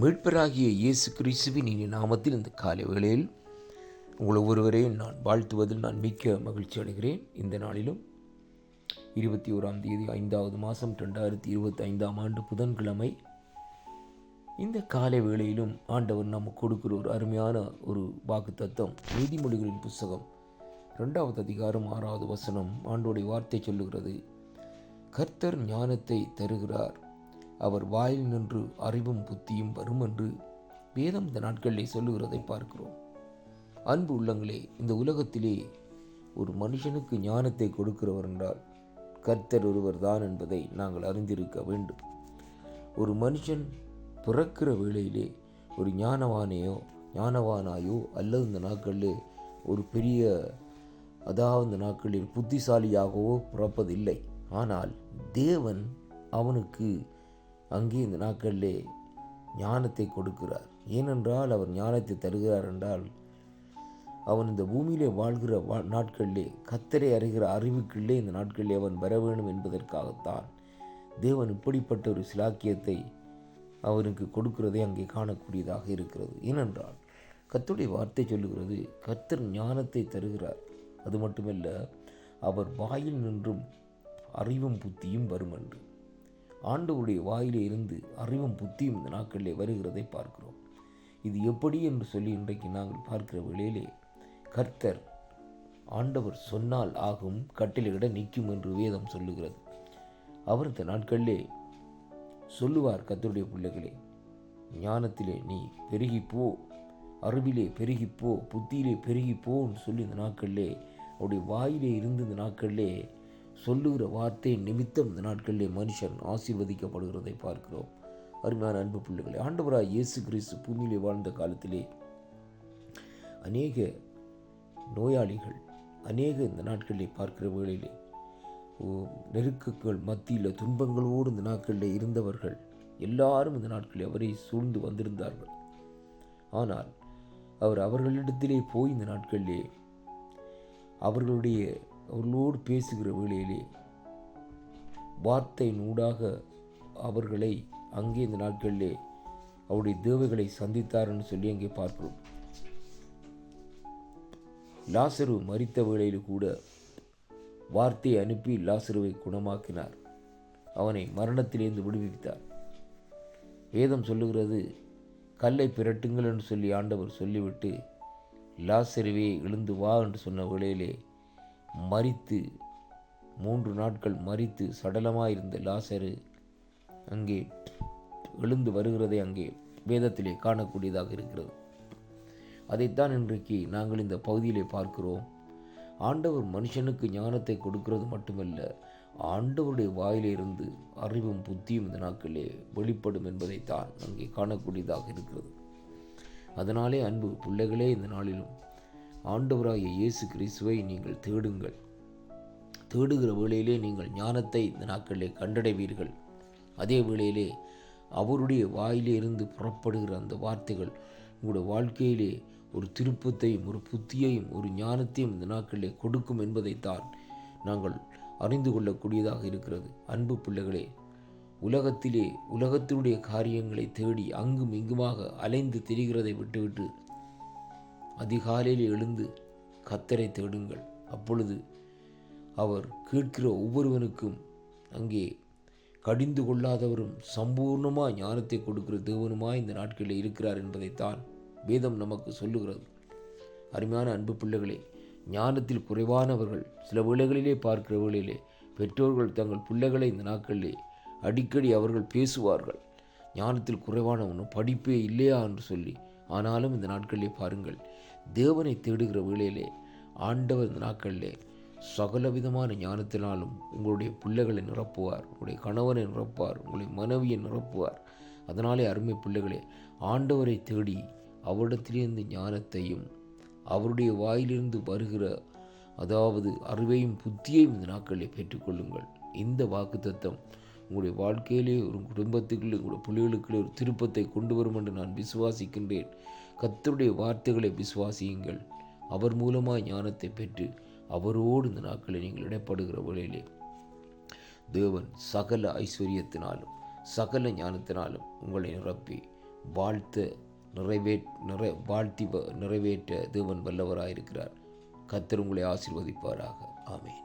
மீட்பராகிய இயேசு கிறிஸ்துவின் இனி நாமத்தில் இந்த காலை வேளையில் உங்கள் ஒவ்வொருவரையும் நான் வாழ்த்துவதில் நான் மிக்க மகிழ்ச்சி அடைகிறேன். இந்த நாளிலும் இருபத்தி ஓராம் தேதி ஐந்தாவது மாதம் ரெண்டாயிரத்தி இருபத்தி ஐந்தாம் ஆண்டு புதன்கிழமை இந்த காலை வேளையிலும் ஆண்டவர் நமக்கு கொடுக்கிற ஒரு அருமையான ஒரு வாக்கு தத்துவம் நீதிமொழிகளின் புஸ்தகம் ரெண்டாவது அதிகாரம் ஆறாவது வசனம் ஆண்டோடைய வார்த்தை சொல்லுகிறது. கர்த்தர் ஞானத்தை தருகிறார். அவர் வாயில் நின்று அறிவும் புத்தியும் வரும் என்று வேதம் இந்த நாட்களிலே சொல்லுகிறதை பார்க்கிறோம். அன்பு உள்ளங்களே இந்த உலகத்திலே ஒரு மனுஷனுக்கு ஞானத்தை கொடுக்கிறவர் என்றால் கர்த்தர் ஒருவர் தான் என்பதை நாங்கள் அறிந்திருக்க வேண்டும். ஒரு மனுஷன் பிறக்கிற வேளையிலே ஒரு ஞானவானையோ ஞானவானாயோ அல்லது இந்த நாட்களில் ஒரு பெரிய அதாவது இந்த நாட்களில் புத்திசாலியாகவோ பிறப்பதில்லை. ஆனால் தேவன் அவனுக்கு அங்கே இந்த நாட்களிலே ஞானத்தை கொடுக்கிறார். ஏனென்றால் அவர் ஞானத்தை தருகிறார் என்றால் அவன் இந்த பூமியிலே வாழ்கிற வா நாட்களிலே கத்தரை அறிகிற அறிவுக்குள்ளே இந்த நாட்களிலே அவன் வர வேண்டும் என்பதற்காகத்தான் தேவன் இப்படிப்பட்ட ஒரு சிலாக்கியத்தை அவனுக்கு கொடுக்கிறதை அங்கே காணக்கூடியதாக இருக்கிறது. ஏனென்றால் கத்துடைய வார்த்தை சொல்லுகிறது கர்த்தர் ஞானத்தை தருகிறார். அது மட்டுமல்ல அவர் வாயில் நின்றும் அறிவும் புத்தியும் வரும் என்று. ஆண்டவருடைய வாயிலே இருந்து அறிவும் புத்தியும் இந்த நாட்களிலே வருகிறதை பார்க்கிறோம். இது எப்படி என்று சொல்லி இன்றைக்கு நாங்கள் பார்க்கிற வேளையிலே கர்த்தர் ஆண்டவர் சொன்னால் ஆகும் கட்டிலிட நிற்கும் என்று வேதம் சொல்லுகிறது. அவர் இந்த நாட்களிலே சொல்லுவார் கர்த்தருடைய பிள்ளைகளே ஞானத்திலே நீ பெருகிப்போ அறிவிலே பெருகிப்போ புத்தியிலே பெருகிப்போன்னு சொல்லி இந்த நாட்களிலே அவருடைய வாயிலே இருந்து இந்த நாட்களிலே சொல்லுகிற வார்த்தை நிமித்தம் இந்த நாட்களிலே மனுஷன் ஆசீர்வதிக்கப்படுகிறதை பார்க்கிறோம். அருமையான அன்பு பிள்ளைகளை ஆண்டவராய் இயேசு கிறிஸ்து பூமியிலே வாழ்ந்த காலத்திலே அநேக நோயாளிகள் அநேக இந்த நாட்களிலே பார்க்கிற வேளையிலே நெருக்கங்கள் மத்தியில் துன்பங்களோடு இந்த நாட்களில் இருந்தவர்கள் எல்லாரும் இந்த நாட்களில் அவரை சூழ்ந்து வந்திருந்தார்கள். ஆனால் அவர் அவர்களிடத்திலே போய் இந்த நாட்களிலே அவர்களுடைய அவர்களோடு பேசுகிற வேளையிலே வார்த்தை நூடாக அவர்களை அங்கே இந்த நாட்களிலே அவருடைய தேவைகளை சந்தித்தார்னு சொல்லி அங்கே பார்க்கிறோம். லாசரு மறித்த வேளையில் கூட வார்த்தையை அனுப்பி லாசருவை குணமாக்கினார். அவனை மரணத்திலிருந்து விடுவித்தார். வேதம் சொல்லுகிறது கல்லை பிரட்டுங்கள் என்று சொல்லி ஆண்டவர் சொல்லிவிட்டு லாசருவே எழுந்து வா என்று சொன்ன வேளையிலே மறித்து மூன்று நாட்கள் மறித்து சடலமாயிருந்த லாசரு அங்கே எழுந்து வருகிறதை அங்கே வேதத்திலே காணக்கூடியதாக இருக்கிறது. அதைத்தான் இன்றைக்கு நாங்கள் இந்த பகுதியிலே பார்க்கிறோம். ஆண்டவர் மனுஷனுக்கு ஞானத்தை கொடுக்கிறது மட்டுமல்ல ஆண்டவருடைய வாயிலிருந்து அறிவும் புத்தியும் இந்த நாட்களிலே வெளிப்படும் என்பதைத்தான் அங்கே காணக்கூடியதாக இருக்கிறது. அதனாலே அன்பு பிள்ளைகளே இந்த நாளிலும் ஆண்டவராகிய இயேசு கிறிஸ்துவை நீங்கள் தேடுங்கள். தேடுகிற வேளையிலே நீங்கள் ஞானத்தை இந்த நாட்களிலே கண்டடைவீர்கள். அதே வேளையிலே அவருடைய வாயிலே இருந்து புறப்படுகிற அந்த வார்த்தைகள் உங்களுடைய வாழ்க்கையிலே ஒரு திருப்பத்தையும் ஒரு புத்தியையும் ஒரு ஞானத்தையும் இந்த நாட்களிலே கொடுக்கும் என்பதைத்தான் நாங்கள் அறிந்து கொள்ளக்கூடியதாக இருக்கிறது. அன்பு பிள்ளைகளே உலகத்திலே உலகத்தினுடைய காரியங்களை தேடி அங்கும் இங்குமாக அலைந்து திரிகிறதை விட்டுவிட்டு அதிகாலையில் எழுந்து கத்தரை தேடுங்கள். அப்பொழுது அவர் கேட்கிற ஒவ்வொருவனுக்கும் அங்கே கடிந்து கொள்ளாதவரும் சம்பூர்ணமாக ஞானத்தை கொடுக்கிற தேவனுமாய் இந்த நாட்களில் இருக்கிறார் என்பதைத்தான் வேதம் நமக்கு சொல்லுகிறது. அருமையான அன்பு பிள்ளைகளே ஞானத்தில் குறைவானவர்கள் சில வேளைகளிலே பார்க்கிற வேளையிலே பெற்றோர்கள் தங்கள் பிள்ளைகளை இந்த நாட்களிலே அடிக்கடி அவர்கள் பேசுவார்கள். ஞானத்தில் குறைவானவனும் படிப்பே இல்லையா என்று சொல்லி ஆனாலும் இந்த நாட்களிலே பாருங்கள் தேவனை தேடுகிற வேளையிலே ஆண்டவர் இந்த நாட்களிலே சகலவிதமான ஞானத்தினாலும் உங்களுடைய பிள்ளைகளை நிரப்புவார் உங்களுடைய கணவனை நிரப்புவார் உங்களுடைய மனைவியை நிரப்புவார். அதனாலே அருமை பிள்ளைகளே ஆண்டவரை தேடி அவரிடத்திலிருந்து ஞானத்தையும் அவருடைய வாயிலிருந்து வருகிற அதாவது அறிவையும் புத்தியையும் இந்த நாட்களிலே பெற்றுக்கொள்ளுங்கள். இந்த வாக்குத்தத்தம் உங்களுடைய வாழ்க்கையிலே ஒரு குடும்பத்துக்குள்ளே உங்களுடைய பிள்ளைகளுக்குள்ளே ஒரு திருப்பத்தை கொண்டு வரும் என்று நான் விசுவாசிக்கின்றேன். கத்தருடைய வார்த்தைகளை விசுவாசியுங்கள். அவர் மூலமாக ஞானத்தை பெற்று அவரோடு இந்த நாட்களில் நீங்கள் இடப்படுகிற வழியிலே தேவன் சகல ஐஸ்வர்யத்தினாலும் சகல ஞானத்தினாலும் உங்களை நிரப்பி வாழ்த்த நிறைவே நிறை வாழ்த்தி நிறைவேற்ற தேவன் வல்லவராயிருக்கிறார். கத்தர் உங்களை ஆசிர்வதிப்பாராக. ஆமேன்.